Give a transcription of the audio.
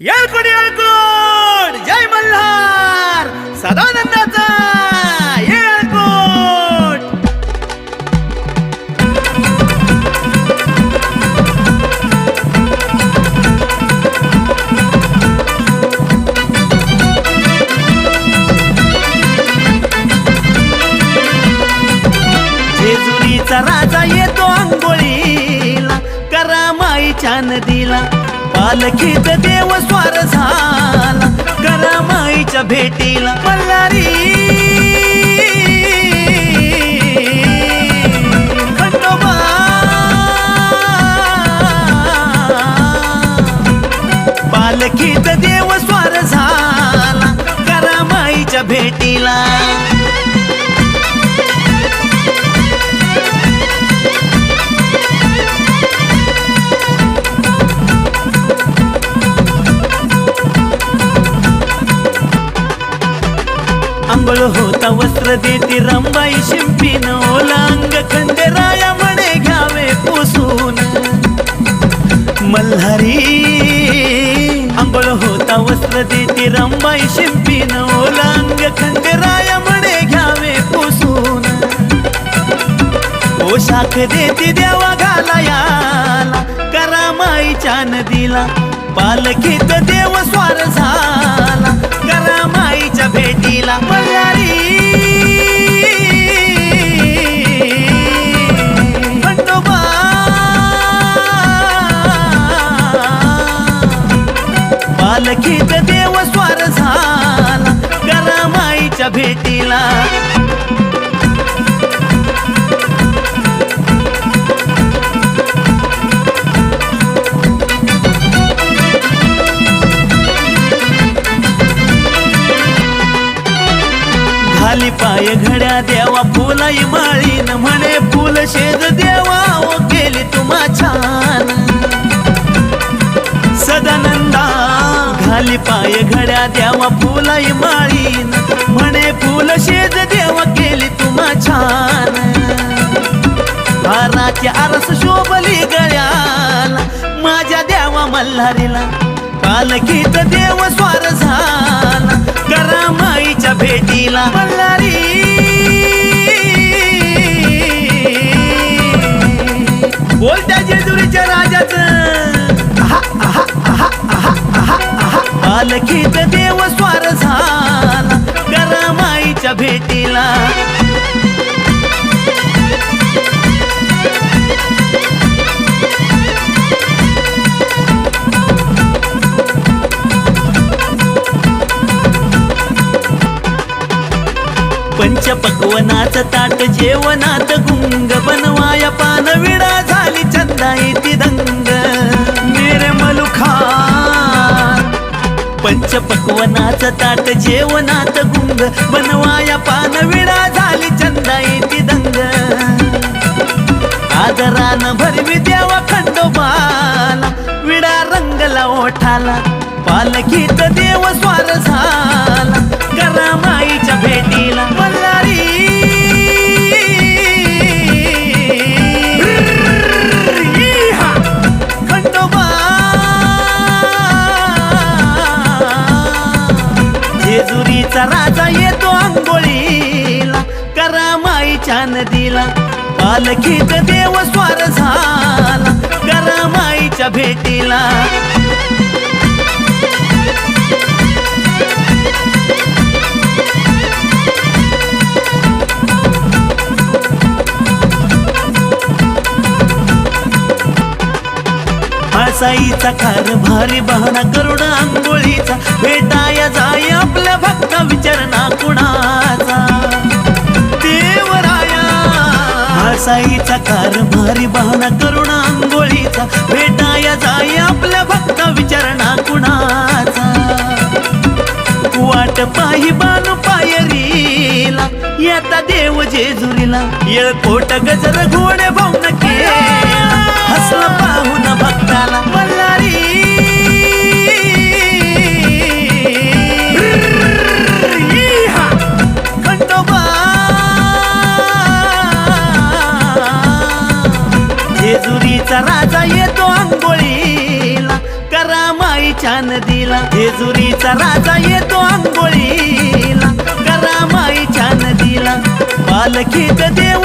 येळकोट येळकोड जय मल्हार! सदानंदाचा! येळकोट जेजुरीचा राजा येतो आंघोळीला करा माईच्या नदी पालखीत देव स्वार झाला. करा माईच्या भेटीला मल्हारी. खंडोबा. पालखीत देव स्वार झाला. करा माईच्या भेटीला अंघोळ होता वस्त्र देती रंबाई शिंपीन ओलांग खंडेराया म्हणे घ्यावे पुसून मल्हारी अंघोळ होता वस्त्र देती रंबाई शिंपीन ओलांग खंडेराया म्हणे घ्यावे पुसून पोशाख देते देवा घालायाला करा माईच्या नदीला पालखीत देव स्वार झाला तिला माईच्या भेटीला मल्हारी खंडोबा पालखीत देव स्वार झाला करा माईच्या भेटीला. खाली घड्या देवा फुलाई माळीन म्हणे फुल शेज देवा ओ केली तुम्हा छान. सदानंदा घाली पाय घड्या देवा फुलाई माळीन म्हणे फुल शेज देवा केली तुम्हा छान. हाराची आरस शोभली गळ्याला माझ्या देवा मल्हारीला पालखीत देव स्वार झाला. करा माईच्या भेटीला. मल्हारी. बोलत्या जेजुरीच्या राजाच. पालखीत देव स्वार झाला करा माईच्या भेटीला. पंचपक्वनाचं ताट जेवणात गुंग बनवाया पान विडा झाली चंदा येती दंग. मेरे मलुखा. पंचपक्वनाचं ताट जेवणात गुंग बनवाया पान विडा झाली चंदा येती दंग. आदरान भरवी देवा खंडोबाला. विडा रंगला ओठाला. पालखीत देव स्वार झाला. करा जेजुरीचा राजा येतो आंघोळीला करा माईच्या नदीला. पालखीत देव स्वार झाला करा माईच्या भेटीला. आसाईचा कार भारी बहाणा करुणा आंघोळीचा भेट साईचा कार भारी बहाणा करुण आंघोळीचा. भेटाया जाई आपल्या भक्त विचारणा कुणाचा. वाट पाही बानू पायरीला येता देव जेजुरीला. येळकोट गजर घोडे भाऊन जेजुरीचा राजा येतो आंघोळीला करा माईच्या नदीला. नदीला जेजुरीचा राजा येतो आंघोळीला करा माईच्या नदीला. बालखीत देव